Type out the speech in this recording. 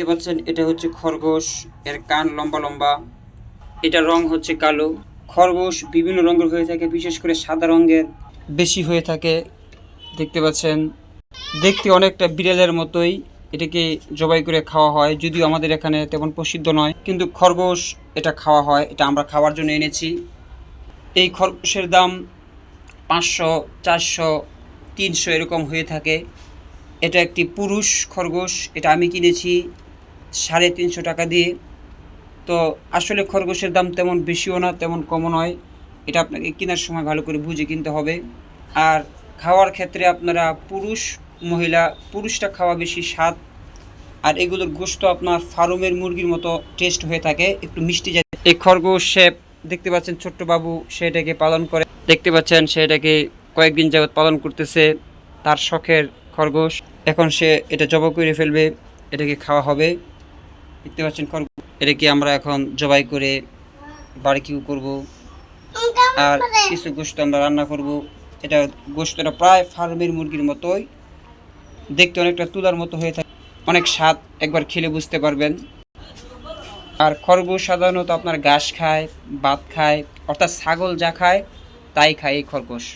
দেখতে পাচ্ছেন, এটা হচ্ছে খরগোশ, এর কান লম্বা লম্বা। এটা রং হচ্ছে কালো। খরগোশ বিভিন্ন রঙের হয়ে থাকে, বিশেষ করে সাদা রঙের বেশি হয়ে থাকে। দেখতে পাচ্ছেন, দেখতে অনেকটা বিড়ালের মতোই। এটাকে জবাই করে খাওয়া হয়, যদিও আমাদের এখানে তেমন প্রসিদ্ধ নয়, কিন্তু খরগোশ এটা খাওয়া হয়, এটা আমরা খাওয়ার জন্য এনেছি। এই খরগোশের দাম পাঁচশো, চারশো, তিনশো এরকম হয়ে থাকে। এটা একটি পুরুষ খরগোশ, এটা আমি কিনেছি। সাড়ে তিনশো টাকা দিয়ে। তো আসলে খরগোশের দাম তেমন বেশিও না, তেমন কমও নয়। এটা আপনাকে কেনার সময় ভালো করে বুঝে কিনতে হবে। আর খাওয়ার ক্ষেত্রে আপনারা পুরুষ, মহিলা, পুরুষটা খাওয়া বেশি স্বাদ। আর এগুলোর গোস্ত আপনার ফার্মের মুরগির মতো টেস্ট হয়ে থাকে, একটু মিষ্টি জাতীয়। এই খরগোশ শেপ দেখতে পাচ্ছেন ছোট্ট বাবু সেটাকে পালন করে। দেখতে পাচ্ছেন সেটাকে কয়েকদিন যাবৎ পালন করতেছে, তার শখের খরগোশ। এখন সে এটা জবাই করে ফেলবে, এটাকে খাওয়া হবে। দেখতে পাচ্ছেন খরগোশ এটাকে আমরা এখন জবাই করে বারকিউ করব। আর কিছু গোস্ত আমরা রান্না করব। এটা গোস্তটা প্রায় ফার্মের মুরগির মতোই। দেখতে অনেকটা তুলার মতো হয়ে থাকে। অনেক স্বাদ একবার খেলে বুঝতে পারবেন। আর খরগোশ সাধারণত আপনার ঘাস খায়, ভাত খায়, অর্থাৎ ছাগল যা খায়, তাই খায় এই খরগোশ।